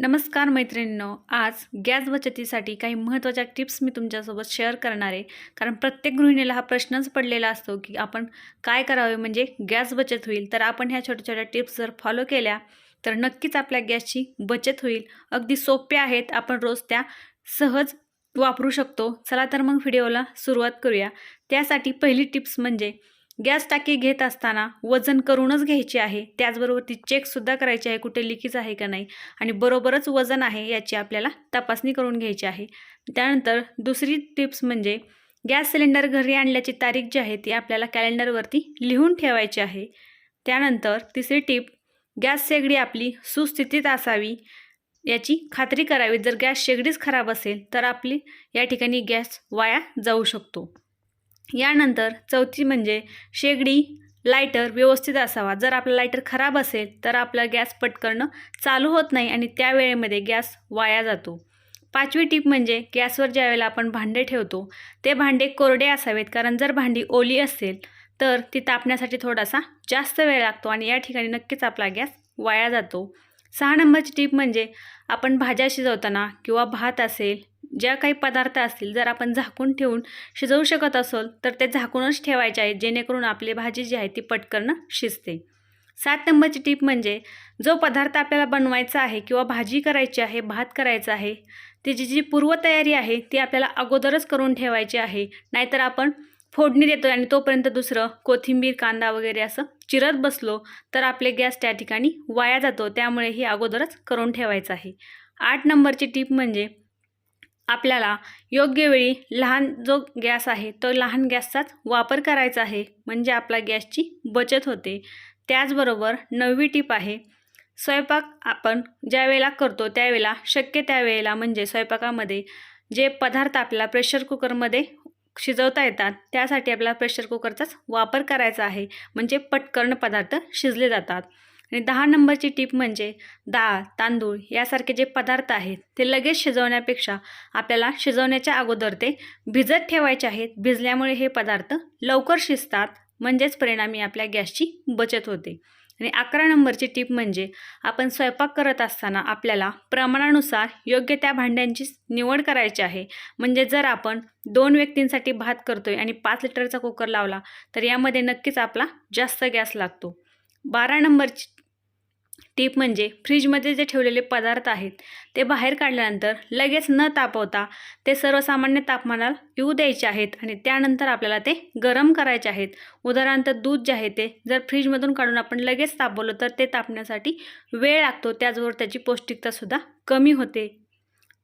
नमस्कार मैत्रिणींनो आज गॅस बचतीसाठी काही महत्त्वाच्या टिप्स मी तुमच्यासोबत शेअर करणार आहे. कारण प्रत्येक गृहिणीला हा प्रश्नच पडलेला असतो की आपण काय करावे म्हणजे गॅस बचत होईल. तर आपण ह्या छोट्या छोट्या टिप्स जर फॉलो केल्या तर नक्कीच आपल्या गॅसची बचत होईल. अगदी सोप्या आहेत आपण रोज त्या सहज वापरू शकतो. चला तर मग व्हिडिओला सुरुवात करूया. त्यासाठी पहिली टिप्स म्हणजे गॅस टाकी घेत असताना वजन करूनच घ्यायची आहे. त्याचबरोबर ती चेकसुद्धा करायची आहे कुठे लिकीज आहे का नाही. आणि बरोबरच वजन आहे याची आपल्याला तपासणी करून घ्यायची आहे. त्यानंतर दुसरी टिप्स म्हणजे गॅस सिलेंडर घरी आणल्याची तारीख जी आहे ती आपल्याला कॅलेंडरवरती लिहून ठेवायची आहे. त्यानंतर तिसरी टीप गॅस शेगडी आपली सुस्थितीत असावी याची खात्री करावी. जर गॅस शेगडीच खराब असेल तर आपली या ठिकाणी गॅस वाया जाऊ शकतो. यानंतर चौथी म्हणजे शेगडी लायटर व्यवस्थित असावा. जर आपला लायटर खराब असेल तर आपला गॅस पटकन चालू होत नाही आणि त्या वेळेमध्ये गॅस वाया जातो. पाचवी टीप म्हणजे गॅसवर ज्या वेळेला आपण भांडे ठेवतो ते भांडे कोरडे असावेत. कारण जर भांडी ओली असेल तर ती तापण्यासाठी थोडासा जास्त वेळ लागतो आणि या ठिकाणी नक्कीच आपला गॅस वाया जातो. सहा नंबरची टीप म्हणजे आपण भाज्या शिजवताना किंवा भात असेल ज्या काही पदार्थ असतील जर आपण झाकून ठेवून शिजवू शकत असेल तर ते झाकूनच ठेवायचे आहे जेणेकरून आपली भाजी जी आहे ती पटकन शिजते. सात नंबरची टीप म्हणजे जो पदार्थ आपल्याला बनवायचा आहे किंवा भाजी करायची आहे भात करायचा आहे त्याची जी पूर्वतयारी आहे ती आपल्याला अगोदरच करून ठेवायची आहे. नाहीतर आपण फोडणी देतो आणि तोपर्यंत दुसरं कोथिंबीर कांदा वगैरे असं चिरत बसलो तर आपले गॅस त्या ठिकाणी वाया जातो. त्यामुळे ही अगोदरच करून ठेवायचं आहे. आठ नंबरची टीप म्हणजे आपल्याला योग्य वेळी लहान जो गॅस आहे तो लहान गॅसचाच वापर करायचा आहे म्हणजे आपला गॅसची बचत होते. त्याचबरोबर नववी टीप आहे स्वयंपाक आपण ज्या वेळेला करतो त्यावेळेला शक्य त्यावेळेला म्हणजे स्वयंपाकामध्ये जे पदार्थ आपल्याला प्रेशर कुकरमध्ये शिजवता येतात त्यासाठी आपल्याला प्रेशर कुकरचाच वापर करायचा आहे म्हणजे पटकन पदार्थ शिजले जातात. आणि दहा नंबरची टीप म्हणजे डाळ तांदूळ यासारखे जे पदार्थ आहेत ते लगेच शिजवण्यापेक्षा आपल्याला शिजवण्याच्या अगोदर ते भिजत ठेवायचे आहेत. भिजल्यामुळे हे पदार्थ लवकर शिजतात म्हणजेच परिणामी आपल्या गॅसची बचत होते. आणि अकरा नंबरची टीप म्हणजे आपण स्वयंपाक करत असताना आपल्याला प्रमाणानुसार योग्य त्या भांड्यांची निवड करायची आहे. म्हणजे जर आपण दोन व्यक्तींसाठी भात करतोय आणि पाच लिटरचा कुकर लावला तर यामध्ये नक्कीच आपला जास्त गॅस लागतो. बारा नंबरची टीप म्हणजे फ्रीजमध्ये जे ठेवलेले पदार्थ आहेत ते बाहेर काढल्यानंतर लगेच न तापवता ते सर्वसामान्य तापमानाला येऊ द्यायचे आहेत आणि त्यानंतर आपल्याला ते गरम करायचे आहेत. उदाहरणार्थ दूध जे आहे ते जर फ्रीजमधून काढून आपण लगेच तापवलं तर ते तापण्यासाठी वेळ लागतो त्याचबरोबर त्याची पौष्टिकतासुद्धा कमी होते.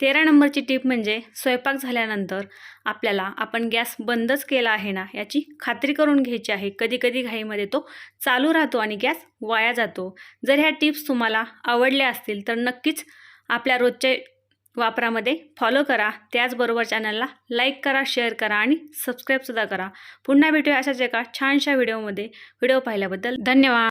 तेरा नंबरची टीप म्हणजे स्वयंपाक झाल्यानंतर आपल्याला आपण गॅस बंदच केला आहे ना याची खात्री करून घ्यायची आहे. कधी कधी घाईमध्ये तो चालू राहतो आणि गॅस वाया जातो. जर ह्या टिप्स तुम्हाला आवडल्या असतील तर नक्कीच आपल्या रोजच्या वापरामध्ये फॉलो करा. त्याचबरोबर चॅनलला लाईक करा शेअर करा आणि सबस्क्राईबसुद्धा करा. पुन्हा भेटूया अशाच एका छानशा व्हिडिओमध्ये. व्हिडिओ पाहिल्याबद्दल धन्यवाद.